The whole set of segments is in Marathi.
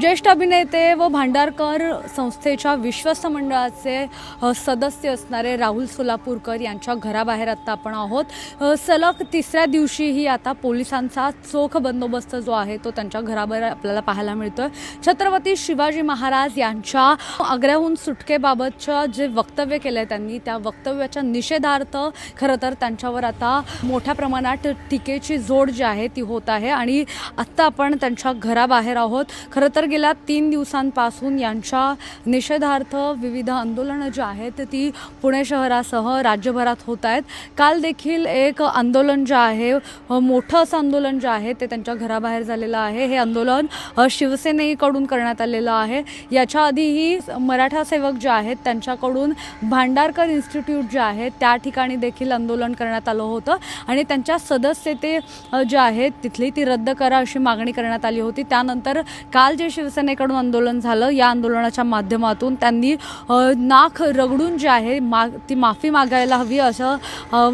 ज्येष्ठ अभिनेते व भांडारकर संस्थेच्या विश्वस्त मंडळाचे सदस्य असणारे राहुल सोलापूरकर यांच्या घराबाहेर आत्ता आपण आहोत. सलग तिसऱ्या दिवशीही आता पोलिसांचा चोख बंदोबस्त जो आहे तो त्यांच्या घराबाहेर आपल्याला पाहायला मिळतोय. छत्रपती शिवाजी महाराज यांच्या आग्र्याहून सुटकेबाबतच्या जे वक्तव्य केलं आहे त्यांनी त्या वक्तव्याच्या निषेधार्थ खरं तर त्यांच्यावर आता मोठ्या प्रमाणात टीकेची जोड जी आहे ती होत आहे आणि आत्ता आपण त्यांच्या घराबाहेर आहोत. खरं तर गेल्या तीन दिवसांपासून यांच्या निषेधार्थ विविध आंदोलनं जी आहेत ती पुणे शहरासह राज्यभरात होत आहेत. काल देखील एक आंदोलन जे आहे मोठं असं आंदोलन जे आहे ते त्यांच्या घराबाहेर झालेलं आहे. हे आंदोलन शिवसेनेकडून करण्यात आलेलं आहे. याच्या आधीही मराठा सेवक जे आहेत त्यांच्याकडून भांडारकर इन्स्टिट्यूट जे आहे त्या ठिकाणी देखील आंदोलन करण्यात आलं होतं. आणि त्यांच्या सदस्यते जे आहेत तिथली ती रद्द करा अशी मागणी करण्यात आली होती. त्यानंतर काल जे शिवसेनेकडून आंदोलन झालं. या आंदोलनाच्या माध्यमातून त्यांनी नाक रगडून जे आहे मा ती माफी मागायला हवी असं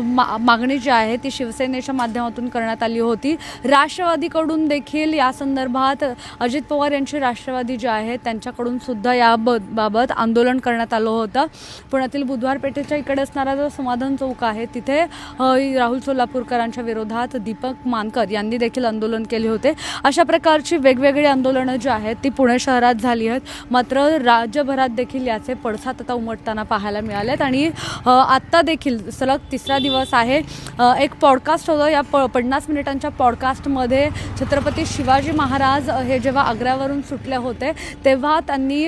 मा मागणी जी आहे ती शिवसेनेच्या माध्यमातून करण्यात आली होती. राष्ट्रवादीकडून देखील या संदर्भात अजित पवार यांची राष्ट्रवादी जे आहे त्यांच्याकडून सुद्धा या ब बाबत आंदोलन करण्यात आलं होतं. पुण्यातील बुधवार पेठेच्या इकडे असणारा जो समाधान चौक आहे तिथे राहुल सोलापूरकरांच्या विरोधात दीपक मानकर यांनी देखील आंदोलन केले होते. अशा प्रकारची वेगवेगळी आंदोलनं जी आहेत ती पुणे शहरात झाली आहेत. मात्र राज्यभरात देखील याचे पडसाद आता उमटताना पाहायला मिळालेत. आणि आत्ता देखील सलग तिसरा दिवस आहे. एक पॉडकास्ट होतं. या प पन्नास मिनिटांच्या पॉडकास्टमध्ये छत्रपती शिवाजी महाराज हे जेव्हा आग्र्यावरून सुटले होते तेव्हा त्यांनी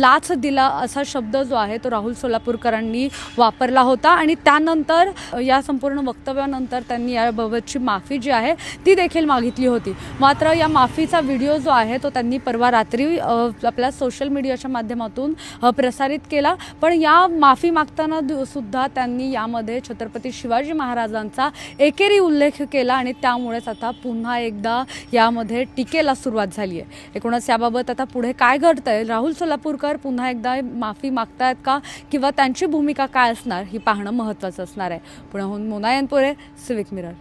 लाच दिला असा शब्द जो आहे तो राहुल सोलापूरकरांनी वापरला होता. आणि त्यानंतर या संपूर्ण वक्तव्यानंतर त्यांनी याबाबतची माफी जी आहे ती देखील मागितली होती. मात्र या माफीचा व्हिडिओ जो आहे तो त्यांनी परवा रात्री आपल्या सोशल मीडियाच्या माध्यमातून प्रसारित केला. पण या माफी मागताना सुद्धा त्यांनी यामध्ये छत्रपती शिवाजी महाराजांचा एकेरी उल्लेख केला आणि त्यामुळेच आता पुन्हा एकदा यामध्ये टीकेला सुरुवात झाली आहे. एकूणच याबाबत आता पुढे काय घडतं आहे राहुल सोलापूरकर पुन्हा एकदा माफी मागतायत का? किंवा त्यांची भूमिका काय असणार? ही पाहणं महत्त्वाचं असणार आहे. पुण्याहून मोना यांपुरे सिविक मिरर